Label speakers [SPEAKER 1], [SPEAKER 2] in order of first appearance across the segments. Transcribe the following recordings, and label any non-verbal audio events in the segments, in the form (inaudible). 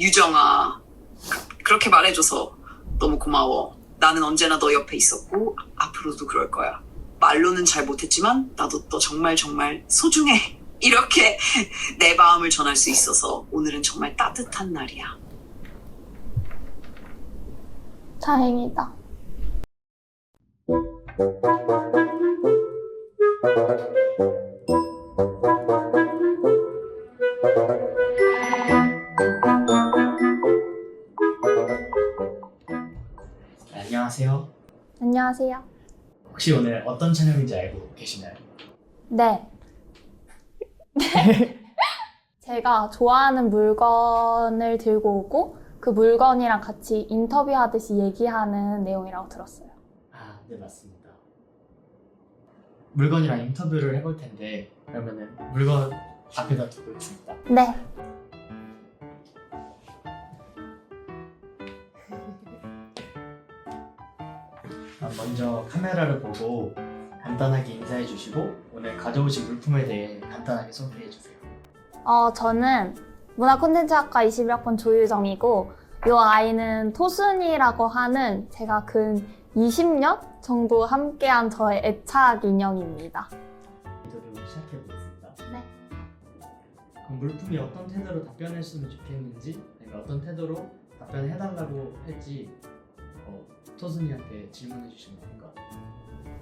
[SPEAKER 1] 유정아, 그- 그렇게 말해줘서 너무 고마워. 나는 언제나 너 옆에 있었고, 앞으로도 그럴 거야. 말로는 잘 못했지만, 나도 너 정말 정말 소중해. (laughs) 이렇게 내 마음을 전할 수 있어서 오늘은 정말 따뜻한 날이야.
[SPEAKER 2] 다행이다.
[SPEAKER 3] 안녕하세요. 혹시 오늘 어떤 촬영인지 알고 계시나요?
[SPEAKER 2] 네. (laughs) 제가 좋아하는 물건을 들고 오고 그 물건이랑 같이 인터뷰하듯이 얘기하는 내용이라고 들었어요.
[SPEAKER 3] 아, 네 맞습니다. 물건이랑 인터뷰를 해볼 텐데 그러면은 물건 앞에다 두고 있습니다.
[SPEAKER 2] 네.
[SPEAKER 3] 먼저 카메라를 보고 간단하게 인사해 주시고 오늘 가져오신 물품에 대해 간단하게 소개해 주세요.
[SPEAKER 2] 어, 저는 문화콘텐츠학과 21학번 조유정이고 이 아이는 토순이라고 하는 제가 근 20년 정도 함께한 저의 애착 인형입니다.
[SPEAKER 3] 인터뷰 시작해 보겠습니다.
[SPEAKER 2] 네.
[SPEAKER 3] 그럼 물품이 어떤 태도로 답변했으면 좋겠는지 아니면 어떤 태도로 답변을 해달라고 할지 어, 토순이한테 질문해 주시면 됩니다.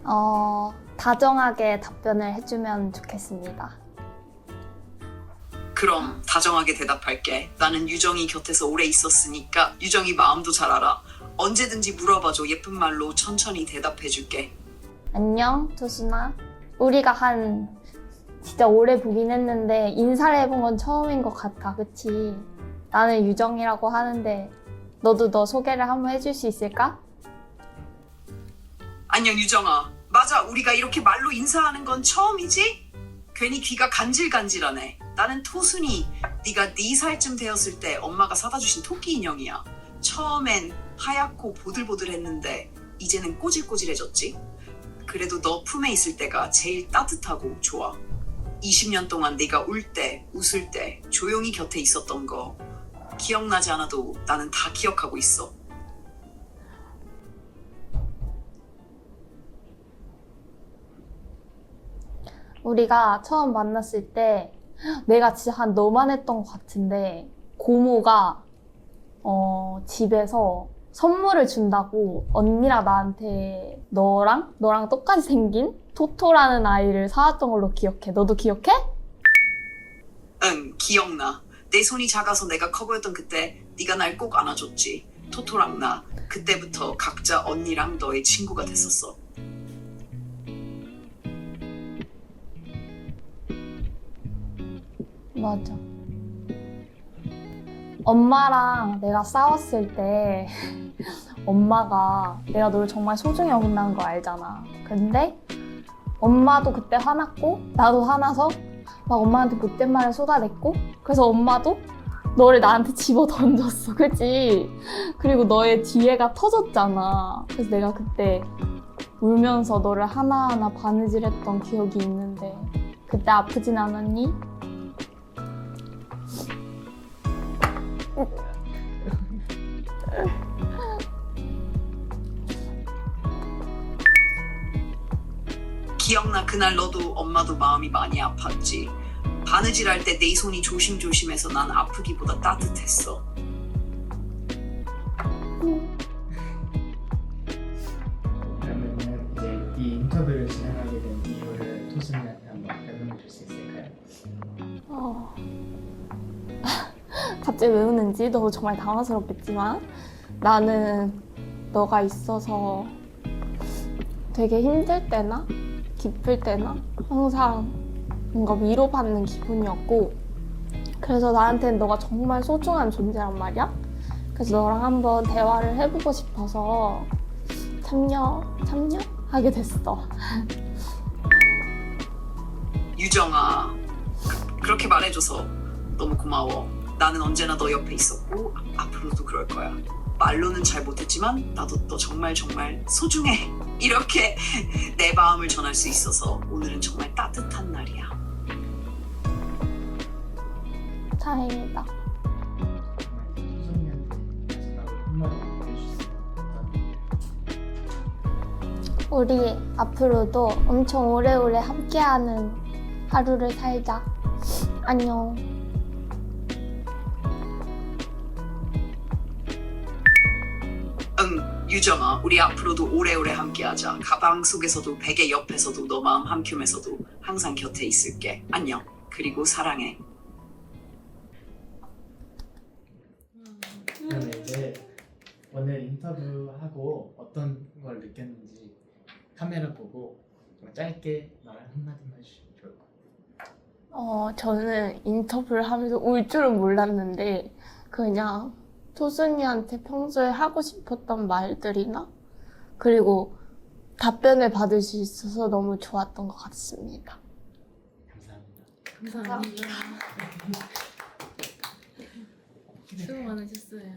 [SPEAKER 2] 어, 다정하게 답변을 해주면 좋겠습니다.
[SPEAKER 1] 그럼 다정하게 대답할게. 나는 유정이 곁에서 오래 있었으니까 유정이 마음도 잘 알아. 언제든지 물어봐줘. 예쁜 말로 천천히 대답해줄게.
[SPEAKER 2] 안녕, 토순아. 우리가 한 진짜 오래 보긴 했는데 인사를 해본 건 처음인 것 같아, 그치? 나는 유정이라고 하는데 너도 너 소개를 한번 해줄 수 있을까?
[SPEAKER 1] 안녕 유정아. 맞아. 우리가 이렇게 말로 인사하는 건 처음이지? 괜히 귀가 간질간질하네. 나는 토순이. 네가 네 살쯤 되었을 때 엄마가 사다 주신 토끼 인형이야. 처음엔 하얗고 보들보들했는데 이제는 꼬질꼬질해졌지. 그래도 너 품에 있을 때가 제일 따뜻하고 좋아. 20년 동안 네가 울 때, 웃을 때 조용히 곁에 있었던 거 기억나지 않아도 나는 다 기억하고 있어.
[SPEAKER 2] 우리가 처음 만났을 때 내가 진짜 한 너만 했던 것 같은데 고모가 어, 집에서 선물을 준다고 언니랑 나한테 너랑 너랑 똑같이 생긴 토토라는 아이를 사왔던 걸로 기억해. 너도 기억해?
[SPEAKER 1] 응, 기억나. 내 손이 작아서 내가 커 보였던 그때 네가 날 꼭 안아줬지. 토토랑 나. 그때부터 각자 언니랑 너의 친구가 됐었어.
[SPEAKER 2] 맞아. 엄마랑 내가 싸웠을 때 (laughs) 엄마가 내가 너를 정말 소중히 여긴다는 거 알잖아. 근데 엄마도 그때 화났고 나도 화나서 막 엄마한테 못된 말을 쏟아냈고 그래서 엄마도 너를 나한테 집어 던졌어. (laughs) 그치? 그리고 너의 뒤에가 터졌잖아. 그래서 내가 그때 울면서 너를 하나하나 바느질했던 기억이 있는데 그때 아프진 않았니?
[SPEAKER 1] 기억나 그날 너도 엄마도 마음이 많이 아팠지. 바느질 할 때 내 손이 조심조심해서 난 아프기보다 따뜻했어.
[SPEAKER 3] 그러면은 이제 이 인터뷰를 진행하게 된 이유를 토순이한테 한번 설명해 줄 수 있을까요?
[SPEAKER 2] 어... (laughs) 갑자기 왜 우는지 너 정말 당황스럽겠지만 나는 너가 있어서 되게 힘들 때나 기쁠 때나 항상 뭔가 위로받는 기분이었고 그래서 나한테는 너가 정말 소중한 존재란 말이야. 그래서 너랑 한번 대화를 해보고 싶어서 참여 참여 하게 됐어.
[SPEAKER 1] 유정아, 그- 그렇게 말해줘서 너무 고마워. 나는 언제나 너 옆에 있었고 앞으로도 그럴 거야. 말로는 잘 못했지만 나도 또 정말 정말 소중해. (laughs) 이렇게 내 마음을 전할 수 있어서 오늘은 정말 따뜻한 날이야.
[SPEAKER 2] 다행이다. 우리 앞으로도 엄청 오래오래 함께하는 하루를 살자. 안녕.
[SPEAKER 1] 유정아, 우리 앞으로도 오래오래 함께하자. 가방 속에서도 베개 옆에서도 너 마음 한켠에서도 항상 곁에 있을게. 안녕. 그리고 사랑해.
[SPEAKER 3] 그러면 이제 오늘 인터뷰하고 어떤 걸 느꼈는지 카메라 보고 짧게 말 한마디만 해주시면 좋을 것 같아요.
[SPEAKER 2] 어, 저는 인터뷰를 하면서 울 줄은 몰랐는데, 그냥 토순이한테 평소에 하고 싶었던 말들이나, 그리고 답변을 받을 수 있어서 너무 좋았던 것 같습니다.
[SPEAKER 3] 감사합니다.
[SPEAKER 4] 감사합니다. (laughs) 수고 많으셨어요.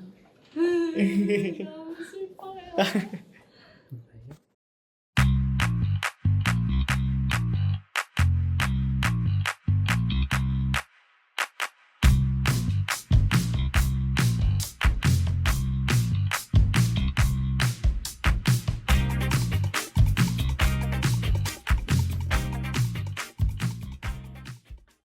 [SPEAKER 4] (laughs)
[SPEAKER 2] 너무 슬퍼요.